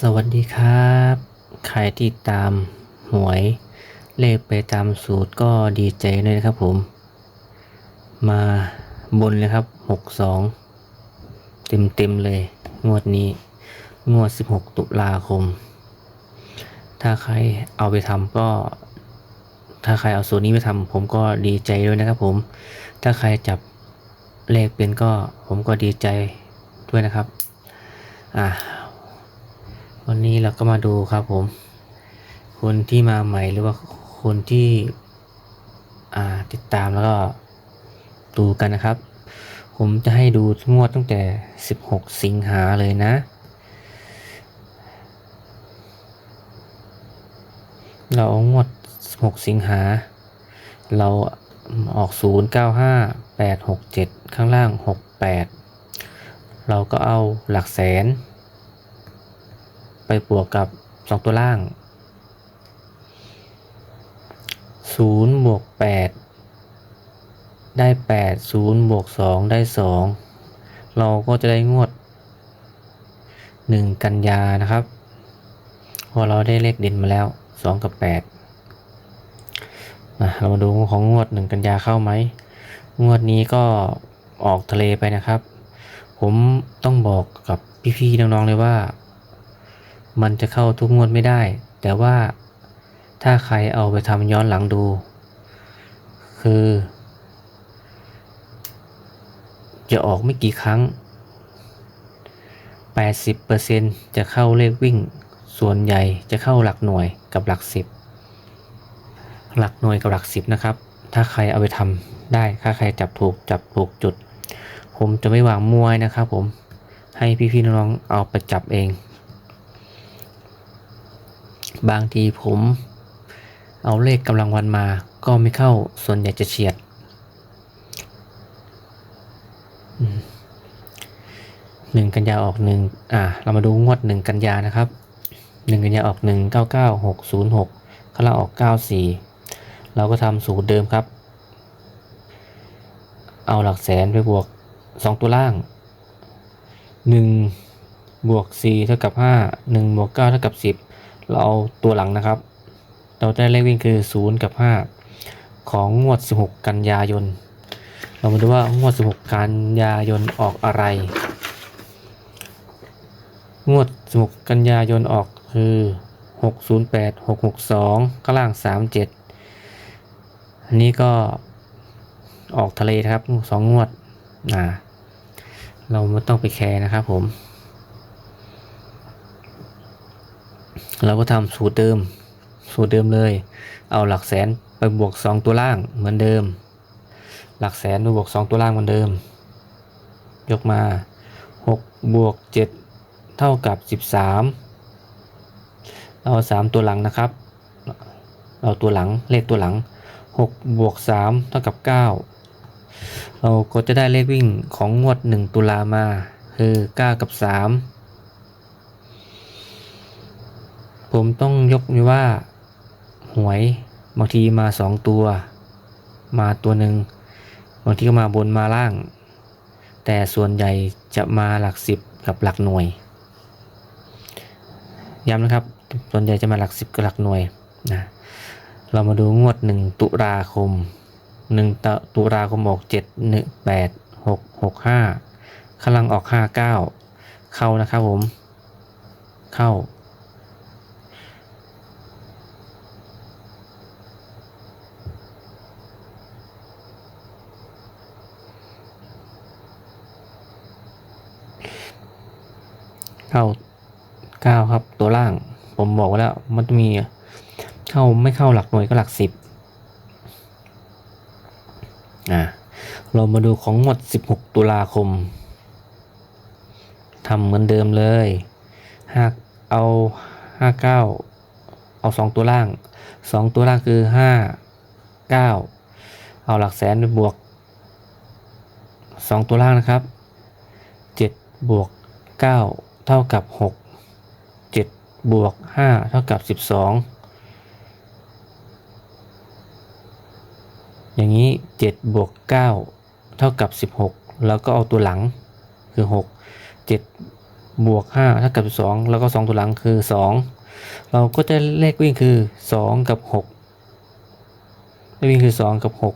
สวัสดีครับ ใครที่ตามหวยเลขไปตามสูตรก็ดีใจเลยนะครับผม มาบนเลยครับหกสองเต็มเต็มเลย งวดนี้ งวด 16 ตุลาคม ถ้าใครเอาไปทำก็ ถ้าใครเอาสูตรนี้ไปทำผมก็ดีใจด้วยนะครับผม ถ้าใครจับเลขเป็นก็ผมก็ดีใจด้วยนะครับ อะ วันนี้เราก็มาดูครับผม คนที่มาใหม่หรือว่าคนที่อ่าติดตามแล้วก็ดูกันนะครับ ผมจะให้ดูงวดตั้งแต่ 16 สิงหาเลยนะ เราอางวด 16 สิงหา เราออก 095 867 ข้างล่าง 68 เราก็เอาหลักแสน ไปบวกกับ 2 ตัวล่าง0บวก8ได้ 8 0บวก2ได้ 2 เราก็จะได้งวด 1 กันยานะครับเพอเราได้เลขเด่นมาแล้ว 2 กับ8นะเรามาดูของงวด 1 กันยาเข้าไหม งวดนี้ก็ออกทะเลไปนะครับ ผมต้องบอกกับพี่ๆน้องๆเลยว่า มันจะเข้าทุกงวดไม่ได้ แต่ว่าถ้าใครเอาไปทำย้อนหลังดู คือ จะออกไม่กี่ครั้ง 80%จะเข้าเลขวิ่ง ส่วนใหญ่จะเข้าหลักหน่วยกับหลักสิบหลักหน่วยกับหลักสิบนะครับ ถ้าใครเอาไปทำได้ถ้าใครจับถูกจับถูกจุด ผมจะไม่วางมวยนะครับผมให้พี่ๆน้องๆเอาไปจับเอง บางทีผม เอาเลขกำลังวันมาก็ไม่เข้าส่วนใหญ่จะเฉียด หนึ่งกันยาออกหนึ่งอ่า เรามาดูงวดหนึ่งกันยานะครับหนึ่งกันยาออกหนึ่งเก้าเก้าหกศูนย์หกข้างล่างออกเก้าสี่เราก็ทำสูตรเดิมครับ เอาหลักแสนไปบวกสองตัวล่างหนึ่งบวกสี่เท่ากับห้าหนึ่งบวกเก้าเท่ากับสิบ เราเอาตัวหลังนะครับ เราได้เลขวิ่งคือ 0 กับ 5 ของงวด 16 กันยายน เรามาดูว่างวด 16 กันยายนออกอะไร งวด 16 กันยายนออกคือ 608 662 ข้างล่าง 37 อันนี้ก็ออกทะเลครับสองงวดอ่าเราไม่ต้องไปแคร์นะครับผม เราก็ทำสูตรเดิม สูตรเดิมเลย เอาหลักแสนไปบวก 2 ตัวล่างเหมือนเดิม หลักแสนไปบวก 2 ตัวล่างเหมือนเดิม ยกมา 6 บวก 7 เท่ากับ 13 เอา 3 ตัวหลังนะครับ เอาตัวหลังเลขตัวหลัง 6 บวก 3 เท่ากับ 9 เราก็จะได้เลขวิ่งของงวด 1 ตุลามาคือ 9 กับ 3 ผมต้องยกนี้ว่า หวยบางทีมาสองตัว มาตัวหนึ่งบางทีก็มาบนมาล่าง แต่ส่วนใหญ่จะมาหลักสิบกับหลักหน่วย ย้ำนะครับ ส่วนใหญ่จะมาหลักสิบกับหลักหน่วยนะเรามาดูงวดหนึ่งตุลาคมหนึ่งตุลาคมออกเจ็ดหนึ่งแปดหกหกห้าข้างล่างออกห้าเก้าเข้านะครับผม เข้า เข้าเก้าครับ ตัวล่าง ผมบอกไว้แล้ว มันจะมีเข้าไม่เข้าหลักหน่วยก็หลักสิบอ่าเรามาดูของงวด16ตุลาคมทำเหมือนเดิมเลยห้าเอาห้าเก้าเอาสองตัวล่างสองตัวล่างคือห้าเก้าเอาหลักแสนบวกสองตัวล่างนะครับเจ็ดบวกเก้า เท่ากับหกเจ็ดบวกห้าเท่ากับสิบสองอย่างนี้เจ็ดบวกเก้าเท่ากับสิบหกแล้วก็เอาตัวหลังคือหกเจ็ดบวกห้าเท่ากับสองแล้วก็สองตัวหลังคือสองเราก็จะเลขวิ่งคือสองกับหกเลขวิ่งคือสองกับหก